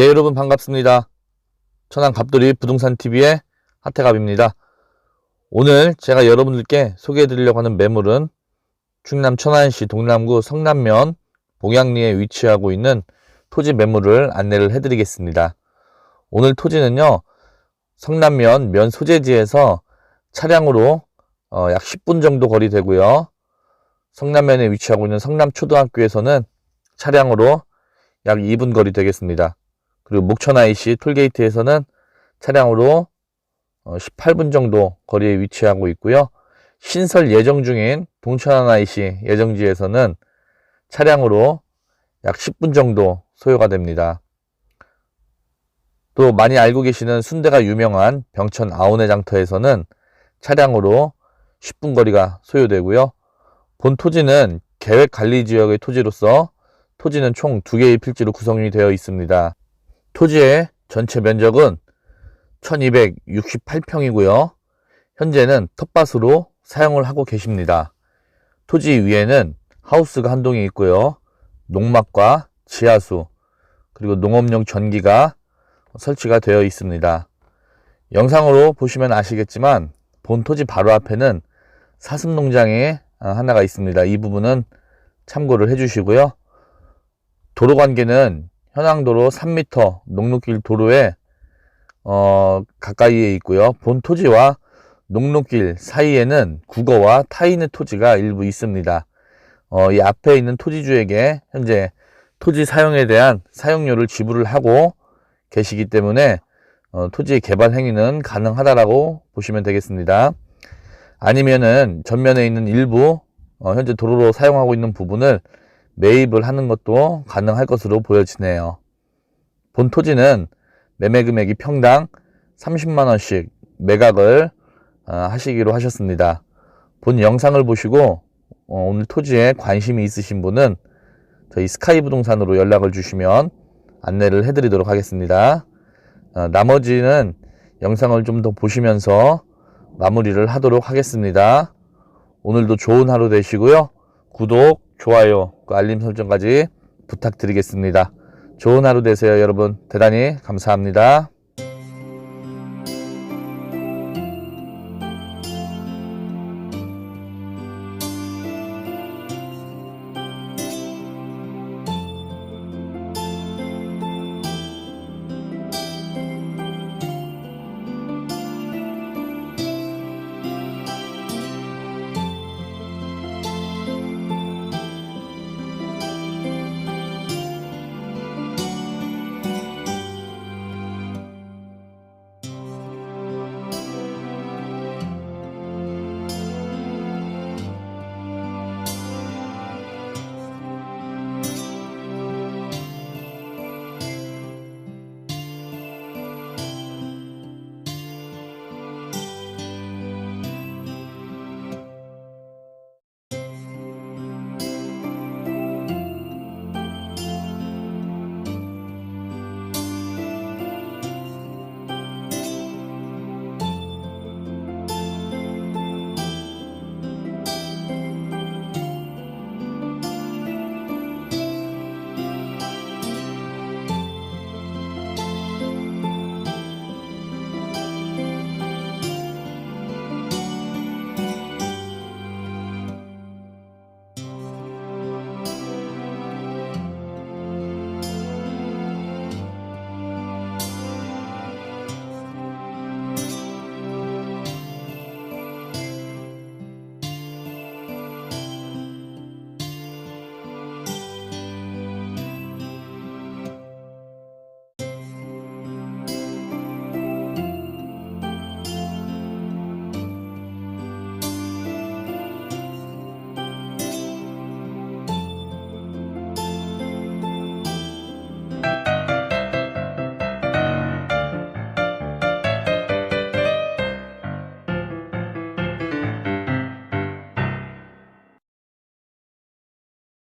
예, 여러분 반갑습니다. 천안 갑돌이 부동산 TV의 하태갑입니다. 오늘 제가 여러분들께 소개해 드리려고 하는 매물은 충남 천안시 동남구 성남면 봉양리에 위치하고 있는 토지 매물을 안내를 해 드리겠습니다. 오늘 토지는요, 성남면 면 소재지에서 차량으로 어, 약 10분 정도 거리 되고요. 성남면에 위치하고 있는 성남초등학교에서는 차량으로 약 2분 거리 되겠습니다. 그리고 목천 IC 톨게이트에서는 차량으로 18분 정도 거리에 위치하고 있고요. 신설 예정 중인 동천안 IC 예정지에서는 차량으로 약 10분 정도 소요가 됩니다. 또 많이 알고 계시는 순대가 유명한 병천 아우네 장터에서는 차량으로 10분 거리가 소요되고요. 본 토지는 계획 관리 지역의 토지로서 토지는 총 2개의 필지로 구성이 되어 있습니다. 토지의 전체 면적은 1268평이고요. 현재는 텃밭으로 사용을 하고 계십니다. 토지 위에는 하우스가 한 동이 있고요. 농막과 지하수, 그리고 농업용 전기가 설치가 되어 있습니다. 영상으로 보시면 아시겠지만 본 토지 바로 앞에는 사슴 농장이 하나가 있습니다. 이 부분은 참고를 해주시고요. 도로 관계는 현황도로 3m 녹록길 도로에 어, 가까이에 있고요. 본 토지와 녹록길 사이에는 국어와 타인의 토지가 일부 있습니다. 어, 이 앞에 있는 토지주에게 현재 토지 사용에 대한 사용료를 지불을 하고 계시기 때문에 어, 토지 개발 행위는 가능하다라고 보시면 되겠습니다. 아니면은 전면에 있는 일부 어, 현재 도로로 사용하고 있는 부분을 매입을 하는 것도 가능할 것으로 보여지네요. 본 토지는 매매 금액이 평당 30만 원씩 매각을 어, 하시기로 하셨습니다. 본 영상을 보시고 어, 오늘 토지에 관심이 있으신 분은 저희 스카이 부동산으로 연락을 주시면 안내를 해드리도록 하겠습니다. 어, 나머지는 영상을 좀 더 보시면서 마무리를 하도록 하겠습니다. 오늘도 좋은 하루 되시고요. 구독, 좋아요, 그 알림 설정까지 부탁드리겠습니다. 좋은 하루 되세요, 여러분. 대단히 감사합니다.